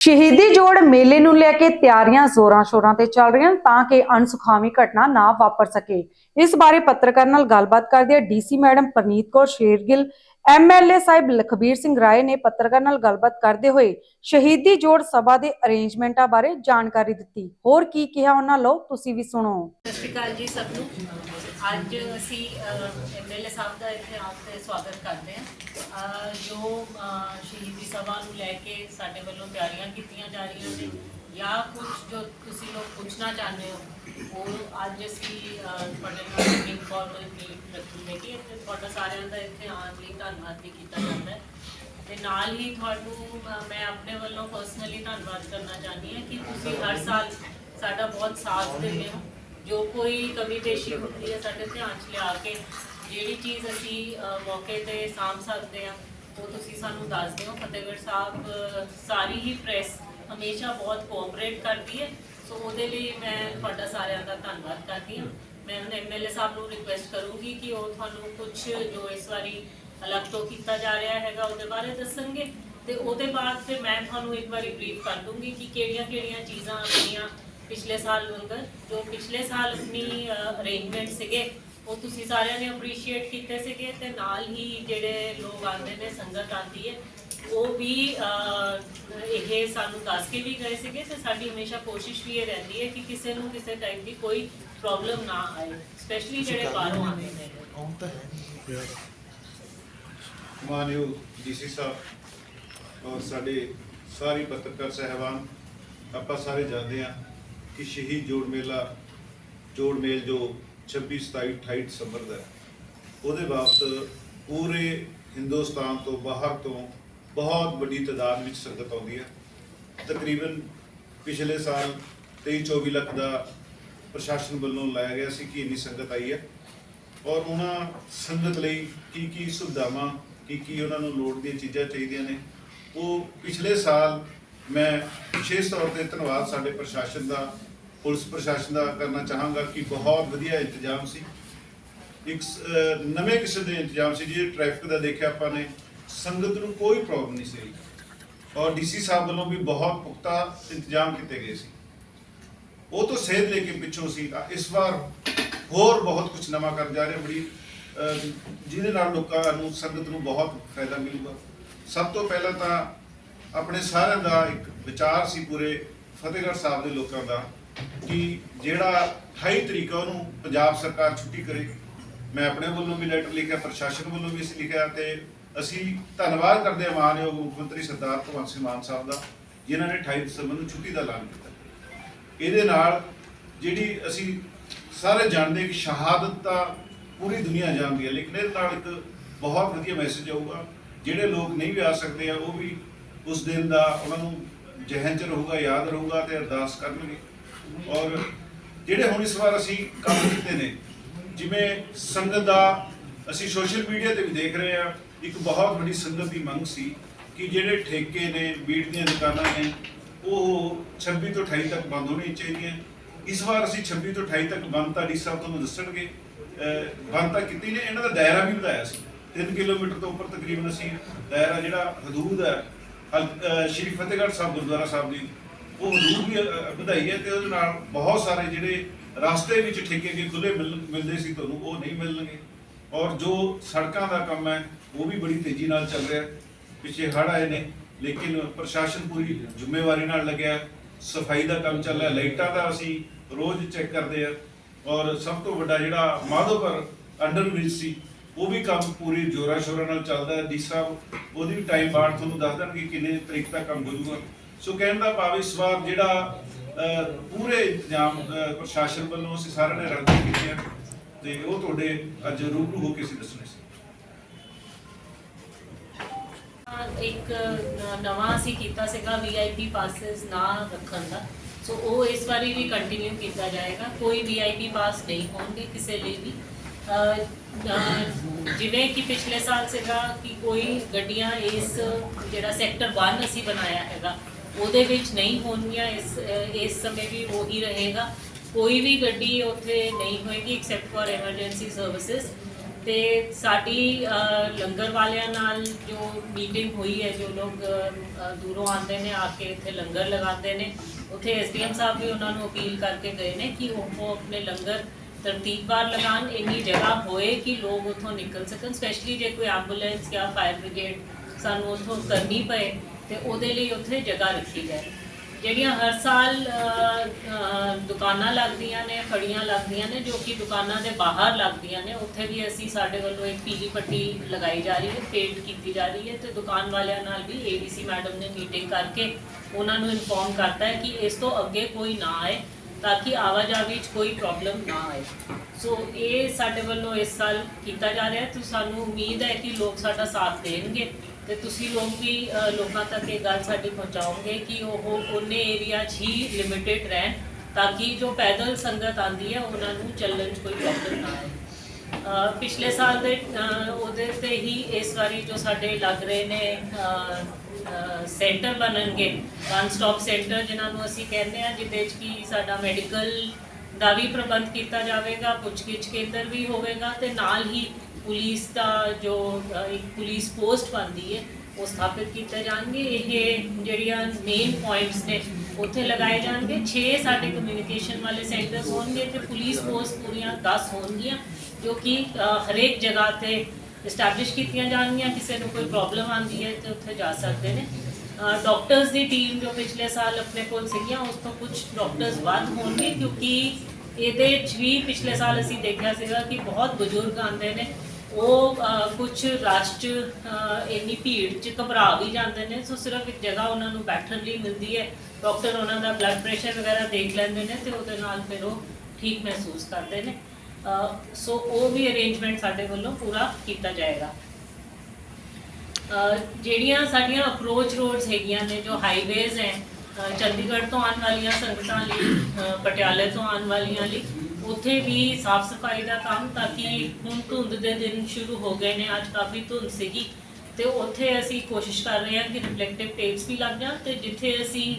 ਸ਼ਹੀਦੀ ਜੋੜ ਮੇਲੇ ਨੂੰ ਲੈ ਕੇ ਤਿਆਰੀਆਂ ਜ਼ੋਰਾਂ ਸ਼ੋਰਾਂ ਤੇ ਚੱਲ ਰਹੀਆਂ ਤਾਂ ਕਿ ਅਣਸੁਖਾਵੀ ਘਟਨਾ ਨਾ ਵਾਪਰ ਸਕੇ। ਇਸ ਬਾਰੇ ਪੱਤਰਕਾਰ ਨਾਲ ਗੱਲਬਾਤ ਕਰਦੇ DC madam Parneet Kaur Shergill MLA ਸਾਹਿਬ ਲਖਬੀਰ ਸਿੰਘ ਰਾਏ ਨੇ ਪੱਤਰਕਾਰ ਨਾਲ ਗੱਲਬਾਤ ਕਰਦੇ ਹੋਏ ਸ਼ਹੀਦੀ ਜੋੜ ਸਭਾ ਦੇ ਅਰੇਂਜਮੈਂਟਾਂ ਬਾਰੇ ਜਾਣਕਾਰੀ ਦਿੱਤੀ। ਹੋਰ ਕੀ ਕਿਹਾ ਉਹਨਾਂ ਲਓ, ਤੁਸੀਂ ਵੀ ਸੁਣੋ। ਸਤਿ ਸ਼੍ਰੀ ਅਕਾਲ ਜੀ ਸਭ ਨੂੰ। ਅੱਜ ਅਸੀਂ ਐਮਐਲਏ ਸਾਹਿਬ ਦਾ ਇੱਥੇ ਆਪ ਤੇ ਸਵਾਗਤ ਕਰਦੇ ਹਾਂ। ਜੋ ਅਹ, ਸ਼ਹੀਦੀ ਸਭਾ ਨੂੰ ਲੈ ਕੇ ਸਾਡੇ ਵੱਲੋਂ ਤਿਆਰੀਆਂ ਕੀਤੀਆਂ ਜਾ ਰਹੀਆਂ ਨੇ ਜਾਂ ਕੁਝ ਜੋ ਤੁਸੀਂ ਲੋਕ ਪੁੱਛਣਾ ਚਾਹੁੰਦੇ ਹੋ ਉਹ ਅੱਜ ਅਸੀਂ ਅਹ, ਤੁਹਾਡੇ ਨਾਲ ਇਨਫੋਰਮਲ ਮੀਟ ਰੱਖੀ ਹੈਗੀ ਅਤੇ ਤੁਹਾਡਾ ਸਾਰਿਆਂ ਦਾ ਇੱਥੇ ਆਉਣ ਲਈ ਧੰਨਵਾਦ ਵੀ ਕੀਤਾ ਜਾਂਦਾ ਹੈ। ਤੇ ਨਾਲ ਹੀ ਤੁਹਾਨੂੰ ਅਹ, ਮੈਂ ਆਪਣੇ ਵੱਲੋਂ ਪਰਸਨਲੀ ਧੰਨਵਾਦ ਕਰਨਾ ਚਾਹੁੰਦੀ ਹਾਂ ਕਿ ਤੁਸੀਂ ਹਰ ਸਾਲ ਸਾਡਾ ਬਹੁਤ ਸਾਥ ਦਿੰਦੇ ਹੋ। ਜੋ ਕੋਈ ਕਮੀ ਪੇਸ਼ੀ ਹੁੰਦੀ ਹੈ ਸਾਡੇ ਧਿਆਨ 'ਚ ਲਿਆ ਕੇ ਜਿਹੜੀ ਚੀਜ਼ ਅਸੀਂ ਮੌਕੇ ਤੇ ਸਾਂਭ ਸਕਦੇ ਆ ਉਹ ਤੁਸੀਂ ਸਾਨੂੰ ਦੱਸ ਦਿਓ। ਫਤਿਹਗੜ੍ਹ ਸਾਹਿਬ ਸਾਰੀ ਹੀ ਪ੍ਰੈਸ ਹਮੇਸ਼ਾ ਬਹੁਤ ਕੋਆਪਰੇਟ ਕਰਦੀ ਹੈ। ਸੋ ਉਹਦੇ ਲਈ ਮੈਂ ਤੁਹਾਡਾ ਸਾਰਿਆਂ ਦਾ ਧੰਨਵਾਦ ਕਰਦੀ ਹਾਂ। ਮੈਂ ਹੁਣ ਐਮਐਲਏ ਸਾਹਿਬ ਨੂੰ ਰਿਕੁਐਸਟ ਕਰੂੰਗੀ ਕਿ ਉਹ ਤੁਹਾਨੂੰ ਕੁਝ ਜੋ ਇਸ ਵਾਰੀ ਅਲੱਗ ਤੋਂ ਕੀਤਾ ਜਾ ਰਿਹਾ ਹੈਗਾ, ਉਹਦੇ ਬਾਰੇ ਦੱਸਣਗੇ। ਤੇ ਉਹਦੇ ਬਾਅਦ ਫਿਰ ਮੈਂ ਤੁਹਾਨੂੰ ਇੱਕ ਵਾਰੀ ਬਰੀਫ ਕਰ ਦੂੰਗੀ ਕਿ ਕਿਹੜੀਆਂ-ਕਿਹੜੀਆਂ ਚੀਜ਼ਾਂ ਆਪਣੀਆਂ ਪਿਛਲੇ ਸਾਲ ਵਾਂਗਰ ਜੋ ਪਿਛਲੇ ਸਾਲ ਆਪਣੀ ਅਰੇਂਜਮੈਂਟ ਸੀਗੇ ਉਹ ਤੁਸੀਂ ਸਾਰਿਆਂ ਨੇ ਅਪਰੀਸ਼ੀਏਟ ਕੀਤੇ ਸੀਗੇ ਤੇ ਨਾਲ ਹੀ ਜਿਹੜੇ ਲੋਕ ਆਉਂਦੇ ਨੇ ਸੰਗਤ ਆਉਂਦੀ ਹੈ ਉਹ ਵੀ ਇਹ ਸਾਨੂੰ ਦੱਸ ਕੇ ਵੀ ਗਏ ਸੀਗੇ ਤੇ ਸਾਡੀ ਹਮੇਸ਼ਾ ਕੋਸ਼ਿਸ਼ ਵੀ ਇਹ ਰਹਿੰਦੀ ਹੈ ਕਿ ਕਿਸੇ ਨੂੰ ਕਿਸੇ ਟਾਈਪ ਦੀ ਕੋਈ ਪ੍ਰੋਬਲਮ ਨਾ ਆਏ ਸਪੈਸ਼ਲੀ ਜਿਹੜੇ ਬਾਹਰੋਂ ਆਉਂਦੇ ਨੇ। ਮਾਨਯੋਗ ਡੀਸੀ ਸਾਹਿਬ ਔਰ ਸਾਡੇ ਸਾਰੇ ਪੱਤਰਕਾਰ ਸਹਿਬਾਨ ਆਪਾਂ ਸਾਰੇ ਜਾਣਦੇ ਹਾਂ ਕਿ ਸ਼ਹੀਦ ਜੋੜ ਮੇਲਾ ਜੋੜ ਮੇਲ ਜੋ 26 27 28 ਦਸੰਬਰ ਦਾ ਉਹਦੇ ਬਾਬਤ ਪੂਰੇ ਹਿੰਦੁਸਤਾਨ ਤੋਂ ਬਾਹਰ ਤੋਂ ਬਹੁਤ ਵੱਡੀ ਤਾਦਾਦ ਵਿੱਚ ਸੰਗਤ ਆਉਂਦੀ ਹੈ। ਤਕਰੀਬਨ ਪਿਛਲੇ ਸਾਲ 23 24 ਲੱਖ ਦਾ ਪ੍ਰਸ਼ਾਸਨ ਵੱਲੋਂ ਲਾਇਆ ਗਿਆ ਸੀ ਕਿ ਇੰਨੀ ਸੰਗਤ ਆਈ ਹੈ। ਔਰ ਉਹਨਾਂ ਸੰਗਤ ਲਈ ਕੀ ਕੀ ਸੁਵਿਧਾਵਾਂ, ਕੀ ਕੀ ਉਹਨਾਂ ਨੂੰ ਲੋੜ ਦੀਆਂ ਚੀਜ਼ਾਂ ਚਾਹੀਦੀਆਂ ਨੇ, ਉਹ ਪਿਛਲੇ ਸਾਲ ਮੈਂ ਵਿਸ਼ੇਸ਼ ਤੌਰ ਤੇ ਧੰਨਵਾਦ ਸਾਡੇ ਪ੍ਰਸ਼ਾਸਨ ਦਾ ਪੁਲਿਸ ਪ੍ਰਸ਼ਾਸਨ ਦਾ ਕਰਨਾ ਚਾਹਾਂਗਾ ਕਿ ਬਹੁਤ ਵਧੀਆ ਇੰਤਜ਼ਾਮ ਸੀ। ਇੱਕ ਨਵੇਂ ਕਿਸਮ ਦੇ ਇੰਤਜ਼ਾਮ ਸੀ ਜਿਹੜੇ ਟ੍ਰੈਫਿਕ ਦਾ ਦੇਖਿਆ ਆਪਾਂ ਨੇ, ਸੰਗਤ ਨੂੰ ਕੋਈ ਪ੍ਰੋਬਲਮ ਨਹੀਂ ਸੀ। ਔਰ ਡੀਸੀ ਸਾਹਿਬ ਵੱਲੋਂ ਵੀ ਬਹੁਤ ਪੁਖਤਾ ਇੰਤਜ਼ਾਮ ਕੀਤੇ ਗਏ ਸੀ। ਉਹ ਤੋਂ ਸੇਧ ਲੈ ਕੇ ਪਿੱਛੋਂ ਸੀ ਇਸ ਵਾਰ ਹੋਰ ਬਹੁਤ ਕੁਝ ਨਵਾਂ ਕਰ ਜਾ ਰਹੇ ਬੜੀ ਜਿਹਦੇ ਨਾਲ ਲੋਕਾਂ ਨੂੰ, ਸੰਗਤ ਨੂੰ ਬਹੁਤ ਫਾਇਦਾ ਮਿਲੂਗਾ। ਸਭ ਤੋਂ ਪਹਿਲਾਂ ਤਾਂ ਆਪਣੇ ਸਾਰਿਆਂ ਦਾ ਇੱਕ ਵਿਚਾਰ ਸੀ ਪੂਰੇ ਫਤਿਹਗੜ੍ਹ ਸਾਹਿਬ ਦੇ ਲੋਕਾਂ ਦਾ। ਕਿ ਜਿਹੜਾ 28 ਤਰੀਕ ਉਹਨੂੰ ਪੰਜਾਬ ਸਰਕਾਰ ਛੁੱਟੀ ਕਰੇ। ਮੈਂ ਆਪਣੇ ਵੱਲੋਂ ਵੀ ਲੈਟਰ ਲਿਖਿਆ, ਪ੍ਰਸ਼ਾਸਨ ਵੱਲੋਂ ਵੀ ਅਸੀਂ ਲਿਖਿਆ ਤੇ ਅਸੀਂ ਧੰਨਵਾਦ ਕਰਦੇ ਹਾਂ ਮਾਨਯੋਗ ਮੁੱਖ ਮੰਤਰੀ ਸਰਦਾਰ ਭਗਵੰਤ ਸਿੰਘ ਮਾਨ ਸਾਹਿਬ ਦਾ, ਜਿਨ੍ਹਾਂ ਨੇ 28 ਦਸੰਬਰ ਨੂੰ ਛੁੱਟੀ ਦਾ ਐਲਾਨ ਕੀਤਾ। ਇਹਦੇ ਨਾਲ ਜਿਹੜੀ ਅਸੀਂ ਸਾਰੇ ਜਾਣਦੇ ਕਿ ਸ਼ਹਾਦਤ ਤਾਂ ਪੂਰੀ ਦੁਨੀਆ ਜਾਣਦੀ ਹੈ, ਲੇਕਿਨ ਇਹਦੇ ਨਾਲ ਇੱਕ ਬਹੁਤ ਵਧੀਆ ਮੈਸੇਜ ਆਊਗਾ। ਜਿਹੜੇ ਲੋਕ ਨਹੀਂ ਵੀ ਆ ਸਕਦੇ ਆ, ਉਹ ਵੀ ਉਸ ਦਿਨ ਦਾ ਉਹਨਾਂ ਨੂੰ ਜਹਨ ਚ ਰਹੂਗਾ, ਯਾਦ ਰਹੂਗਾ ਤੇ ਅਰਦਾਸ ਕਰਨਗੇ। ਔਰ ਜਿਹੜੇ ਹੁਣ ਇਸ ਵਾਰ ਅਸੀਂ ਕੰਮ ਕੀਤੇ ਨੇ, ਜਿਵੇਂ ਸੰਗਤ ਦਾ ਅਸੀਂ ਸੋਸ਼ਲ ਮੀਡੀਆ ਤੇ ਵੀ ਦੇਖ ਰਹੇ ਆ ਇੱਕ ਬਹੁਤ ਵੱਡੀ ਸੰਗਤ ਦੀ ਮੰਗ ਸੀ ਕਿ ਜਿਹੜੇ ਠੇਕੇ ਨੇ, ਬੀਟ ਦੀਆਂ ਦੁਕਾਨਾਂ ਨੇ, ਉਹ 26 ਤੋਂ 28 ਤੱਕ ਬੰਦ ਹੋਣੀ ਚਾਹੀਦੀਆਂ। ਇਸ ਵਾਰ ਅਸੀਂ 26 ਤੋਂ 28 ਤੱਕ ਬੰਦ ਤਾਂ ਡੀ ਸਾਹਿਬ ਤੁਹਾਨੂੰ ਦੱਸਣਗੇ। ਬੰਦ ਤਾਂ ਕੀਤੀ ਨੇ, ਇਹਨਾਂ ਦਾ ਦਾਇਰਾ ਵੀ ਵਧਾਇਆ ਸੀ। 3 ਕਿਲੋਮੀਟਰ ਤੋਂ ਉੱਪਰ ਤਕਰੀਬਨ ਅਸੀਂ ਦਾਇਰਾ ਜਿਹੜਾ ਹਦੂਦ ਹੈ ਸ਼੍ਰੀ ਫਤਿਹਗੜ੍ਹ ਸਾਹਿਬ, ਗੁਰਦੁਆਰਾ ਸਾਹਿਬ ਦੀ ਉਹ ਹਦੂਦ ਵੀ ਵਧਾਈ ਹੈ ਤੇ ਉਹਦੇ ਨਾਲ ਬਹੁਤ ਸਾਰੇ ਜਿਹੜੇ ਰਸਤੇ ਵਿੱਚ ਠੇਕੇ ਕੇ ਖੁੱਲੇ ਮਿਲਦੇ ਸੀ ਤੁਹਾਨੂੰ, ਉਹ ਨਹੀਂ ਮਿਲਣਗੇ। ਔਰ ਜੋ ਸੜਕਾਂ ਦਾ ਕੰਮ ਹੈ, ਉਹ ਵੀ ਬੜੀ ਤੇਜ਼ੀ ਨਾਲ ਚੱਲ ਰਿਹਾ ਪਿੱਛੇ ਹੜ੍ਹ ਆਏ ਨੇ, ਲੇਕਿਨ ਪ੍ਰਸ਼ਾਸਨ ਪੂਰੀ ਜ਼ਿੰਮੇਵਾਰੀ ਨਾਲ ਲੱਗਿਆ ਸਫ਼ਾਈ ਦਾ ਕੰਮ ਚੱਲ ਰਿਹਾ, ਲਾਈਟਾਂ ਦਾ ਅਸੀਂ ਰੋਜ਼ ਚੈੱਕ ਕਰਦੇ ਆ ਔਰ ਸਭ ਤੋਂ ਵੱਡਾ ਜਿਹੜਾ ਮਾਧੋਪੁਰ ਅੰਡਰ ਬ੍ਰਿਜ ਸੀ, ਉਹ ਵੀ ਕੰਮ ਪੂਰੀ ਜੋਰਾਂ ਸ਼ੋਰਾਂ ਨਾਲ ਚੱਲਦਾ ਹੈ। ਡੀ ਸਾਹਿਬ, ਉਹਦੀ ਵੀ ਟਾਈਮ ਬਾਅਦ ਤੁਹਾਨੂੰ ਦੱਸ ਦੇਣਗੇ ਕਿੰਨੇ ਤਰੀਕ ਤੱਕ ਕੰਮ ਹੋ ਜਾਊਗਾ। ਸੋ ਕਹਿਣ ਦਾ ਭਾਵ ਇਸ ਵਾਰ ਜਿਹੜਾ ਪੂਰੇ ਇੰਤਜ਼ਾਮ ਪ੍ਰਸ਼ਾਸਨ ਵੱਲੋਂ ਅਸੀਂ ਸਾਰਿਆਂ ਨੇ ਰਲ ਕੇ ਕੀਤੇ ਤੇ ਉਹ ਤੁਹਾਡੇ ਅੱਜ ਰੂਬਰੂ ਹੋ ਕੇ ਅਸੀਂ ਦੱਸਣੇ ਸੀ। ਇੱਕ ਨਵਾਂ ਅਸੀਂ ਕੀਤਾ ਸੀਗਾ ਵੀਆਈਪੀ ਪਾਸਸ ਨਾ ਰੱਖਣ ਦਾ। ਸੋ ਉਹ ਇਸ ਵਾਰੀ ਵੀ ਕੰਟੀਨਿਊ ਕੀਤਾ ਜਾਏਗਾ। ਕੋਈ ਵੀਆਈਪੀ ਪਾਸ ਨਹੀਂ ਹੋਣਗੇ ਕਿਸੇ ਲਈ ਵੀ। ਜਿਵੇਂ ਕਿ ਪਿਛਲੇ ਸਾਲ ਸੀਗਾ ਕਿ ਕੋਈ ਗੱਡੀਆਂ ਇਸ ਜਿਹੜਾ ਸੈਕਟਰ 1 ਅਸੀਂ ਬਣਾਇਆ ਹੈਗਾ ਉਹਦੇ ਵਿੱਚ ਨਹੀਂ ਹੋਣਗੀਆਂ, ਇਸ ਇਸ ਸਮੇਂ ਵੀ ਉਹੀ ਰਹੇਗਾ। ਕੋਈ ਵੀ ਗੱਡੀ ਉੱਥੇ ਨਹੀਂ ਹੋਏਗੀ ਐਕਸੈਪਟ ਫॉर ਐਮਰਜੈਂਸੀ ਸਰਵਿਸਿਜ਼ ਤੇ ਸਾਡੀ ਲੰਗਰ ਵਾਲਿਆਂ ਨਾਲ ਜੋ ਮੀਟਿੰਗ ਹੋਈ ਹੈ, ਜੋ ਲੋਕ ਦੂਰੋਂ ਆਉਂਦੇ ਨੇ, ਆ ਕੇ ਇੱਥੇ ਲੰਗਰ ਲਗਾਉਂਦੇ ਨੇ, ਉੱਥੇ ਐਸਡੀਐਮ ਸਾਹਿਬ ਵੀ ਉਹਨਾਂ ਨੂੰ ਅਪੀਲ ਕਰਕੇ ਗਏ ਨੇ ਕਿ ਉਹ ਆਪਣੇ ਲੰਗਰ ਤਰਤੀਬਵਾਰ ਲਗਾਉਣ। ਇੰਨੀ ਜਗ੍ਹਾ ਹੋਏ ਕਿ ਲੋਕ ਉੱਥੋਂ ਨਿਕਲ ਸਕਣ ਸਪੈਸ਼ਲੀ ਜੇ ਕੋਈ ਐਂਬੂਲੈਂਸ ਜਾਂ ਫਾਇਰ ਬ੍ਰਿਗੇਡ ਸਾਨੂੰ ਉੱਥੋਂ ਕਰਨੀ ਪਏ ਤੇ ਉਹਦੇ ਲਈ ਉੱਥੇ ਜਗ੍ਹਾ ਰੱਖੀ ਜਾਏ। ਜਿਹੜੀਆਂ ਹਰ ਸਾਲ ਦੁਕਾਨਾਂ ਲੱਗਦੀਆਂ ਨੇ, ਫੜੀਆਂ ਲੱਗਦੀਆਂ ਨੇ, ਜੋ ਕਿ ਦੁਕਾਨਾਂ ਦੇ ਬਾਹਰ ਲੱਗਦੀਆਂ ਨੇ, ਉੱਥੇ ਵੀ ਅਸੀਂ ਸਾਡੇ ਵੱਲੋਂ ਇੱਕ ਪੀਲੀ ਪੱਟੀ ਲਗਾਈ ਜਾ ਰਹੀ ਹੈ, ਪੇਂਟ ਕੀਤੀ ਜਾ ਰਹੀ ਹੈ ਤੇ ਦੁਕਾਨ ਵਾਲਿਆਂ ਨਾਲ ਵੀ ਏਡੀਸੀ ਮੈਡਮ ਨੇ ਮੀਟਿੰਗ ਕਰਕੇ ਉਹਨਾਂ ਨੂੰ ਇਨਫੋਰਮ ਕਰਤਾ ਹੈ ਕਿ ਇਸ ਤੋਂ ਅੱਗੇ ਕੋਈ ਨਾ ਆਏ, ਤਾਂ ਕਿ ਆਵਾਜਾਈ 'ਚ ਕੋਈ ਪ੍ਰੋਬਲਮ ਨਾ ਆਏ। ਸੋ ਇਹ ਸਾਡੇ ਵੱਲੋਂ ਇਸ ਸਾਲ ਕੀਤਾ ਜਾ ਰਿਹਾ ਹੈ ਤੇ ਸਾਨੂੰ ਉਮੀਦ ਹੈ ਕਿ ਲੋਕ ਸਾਡਾ ਸਾਥ ਦੇਣਗੇ। ਤੇ ਤੁਸੀਂ ਲੋਕ ਵੀ ਲੋਕਾਂ ਤੱਕ ਇਹ ਗੱਲ ਸਾਡੀ ਪਹੁੰਚਾਓਗੇ ਕਿ ਉਹ ਉਹਨੇ ਏਰੀਆ 'ਚ ਹੀ ਲਿਮਿਟਿਡ ਰਹਿਣ ਤਾਂ ਕਿ ਜੋ ਪੈਦਲ ਸੰਗਤ ਆਂਦੀ ਹੈ, ਉਹਨਾਂ ਨੂੰ ਚੱਲਣ 'ਚ ਕੋਈ ਪ੍ਰੋਬਲਮ ਨਾ ਆਏ। ਪਿਛਲੇ ਸਾਲ ਦੇ ਉਹਦੇ ਤੇ ਹੀ ਇਸ ਵਾਰੀ ਜੋ ਸਾਡੇ ਲੱਗ ਰਹੇ ਨੇ ਸੈਂਟਰ ਬਣਨਗੇ ਵਨ ਸਟਾਪ ਸੈਂਟਰ ਜਿਨ੍ਹਾਂ ਨੂੰ ਅਸੀਂ ਕਹਿੰਦੇ ਆ ਜਿਹਦੇ 'ਚ ਕਿ ਸਾਡਾ ਮੈਡੀਕਲ ਦਾ ਵੀ ਪ੍ਰਬੰਧ ਕੀਤਾ ਜਾਵੇਗਾ, ਪੁੱਛਗਿੱਛ ਕੇਂਦਰ ਵੀ ਹੋਵੇਗਾ ਤੇ ਨਾਲ ਹੀ ਪੁਲਿਸ ਦਾ ਜੋ ਇੱਕ ਪੁਲਿਸ ਪੋਸਟ ਬਣਦੀ ਹੈ, ਉਹ ਸਥਾਪਿਤ ਕੀਤੇ ਜਾਣਗੇ। ਇਹ ਜਿਹੜੀਆਂ ਮੇਨ ਪੁਆਇੰਟਸ ਨੇ, ਉੱਥੇ ਲਗਾਏ ਜਾਣਗੇ। 6 ਸਾਡੇ ਕਮਿਊਨੀਕੇਸ਼ਨ ਵਾਲੇ ਸੈਂਟਰਸ ਹੋਣਗੇ ਤੇ ਪੁਲਿਸ ਪੋਸਟ ਪੂਰੀਆਂ 10 ਹੋਣਗੀਆਂ, ਜੋ ਕਿ ਹਰੇਕ ਜਗ੍ਹਾ ਤੇ ਐਸਟੈਬਲਿਸ਼ ਕੀਤੀਆਂ ਜਾਣਗੀਆਂ। ਕਿਸੇ ਨੂੰ ਕੋਈ ਪ੍ਰੋਬਲਮ ਆਉਂਦੀ ਹੈ ਤੇ ਉੱਥੇ ਜਾ ਸਕਦੇ ਨੇ। ਡਾਕਟਰਸ ਦੀ ਟੀਮ ਜੋ ਪਿਛਲੇ ਸਾਲ ਆਪਣੇ ਕੋਲ ਸੀਗੀਆਂ, ਉਸ ਤੋਂ ਕੁਝ ਡਾਕਟਰਸ ਵੱਧ ਹੋਣਗੇ, ਕਿਉਂਕਿ ਇਹਦੇ 'ਚ ਵੀ ਪਿਛਲੇ ਸਾਲ ਅਸੀਂ ਦੇਖਿਆ ਸੀਗਾ ਕਿ ਬਹੁਤ ਬਜ਼ੁਰਗ ਆਉਂਦੇ ਨੇ। ਉਹ ਕੁਝ ਰਸ਼ 'ਚ ਇੰਨੀ ਭੀੜ 'ਚ ਘਬਰਾ ਵੀ ਜਾਂਦੇ ਨੇ। ਸੋ ਸਿਰਫ ਇੱਕ ਜਗ੍ਹਾ ਉਹਨਾਂ ਨੂੰ ਬੈਠਣ ਲਈ ਮਿਲਦੀ ਹੈ। ਡਾਕਟਰ ਉਹਨਾਂ ਦਾ ਬਲੱਡ ਪ੍ਰੈਸ਼ਰ ਵਗੈਰਾ ਦੇਖ ਲੈਂਦੇ ਨੇ ਤੇ ਉਹਦੇ ਨਾਲ ਫਿਰ ਉਹ ਠੀਕ ਮਹਿਸੂਸ ਕਰਦੇ ਨੇ। ਸੋ ਉਹ ਵੀ ਅਰੇਂਜਮੈਂਟ ਸਾਡੇ ਵੱਲੋਂ ਪੂਰਾ ਕੀਤਾ ਜਾਏਗਾ। ਜਿਹੜੀਆਂ ਸਾਡੀਆਂ ਅਪਰੋਚ ਰੋਡਸ ਹੈਗੀਆਂ ਨੇ, ਜੋ ਹਾਈਵੇਜ਼ ਹੈ ਚੰਡੀਗੜ੍ਹ ਤੋਂ ਆਉਣ ਵਾਲੀਆਂ, ਸੰਗਤਾਂ ਲਈ ਪਟਿਆਲੇ ਤੋਂ ਆਉਣ ਵਾਲੀਆਂ ਲਈ, ਉੱਥੇ ਵੀ ਸਾਫ਼ ਸਫ਼ਾਈ ਦਾ ਕੰਮ ਤਾਂ ਕਿ ਹੁਣ ਧੁੰਦ ਦੇ ਦਿਨ ਸ਼ੁਰੂ ਹੋ ਗਏ ਨੇ, ਅੱਜ ਕਾਫੀ ਧੁੰਦ ਸੀਗੀ, ਤੇ ਉੱਥੇ ਅਸੀਂ ਕੋਸ਼ਿਸ਼ ਕਰ ਰਹੇ ਹਾਂ ਕਿ ਰਿਫਲੈਕਟਿਵ ਟੇਪਸ ਵੀ ਲੱਗ ਜਾਣ ਤੇ ਜਿੱਥੇ ਅਸੀਂ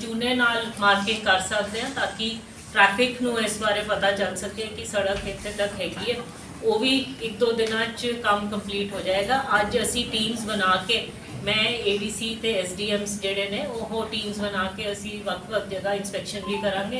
ਚੂਨੇ ਨਾਲ ਮਾਰਕਿੰਗ ਕਰ ਸਕਦੇ ਹਾਂ ਤਾਂ ਕਿ ਟ੍ਰੈਫਿਕ ਨੂੰ ਇਸ ਬਾਰੇ ਪਤਾ ਚੱਲ ਸਕੇ ਕਿ ਸੜਕ ਇੱਥੇ ਤੱਕ ਹੈਗੀ ਹੈ। ਉਹ ਵੀ ਇੱਕ ਦੋ ਦਿਨਾਂ 'ਚ ਕੰਮ ਕੰਪਲੀਟ ਹੋ ਜਾਏਗਾ। ਅੱਜ ਅਸੀਂ ਟੀਮਸ ਬਣਾ ਕੇ, ਮੈਂ ਏਡੀਸੀ ਤੇ ਐਸਡੀਐਮਸ ਜਿਹੜੇ ਨੇ, ਉਹ ਟੀਮਸ ਬਣਾ ਕੇ ਅਸੀਂ ਵੱਖ-ਵੱਖ ਜਗ੍ਹਾ ਇਨਸਪੈਕਸ਼ਨ ਵੀ ਕਰਾਂਗੇ।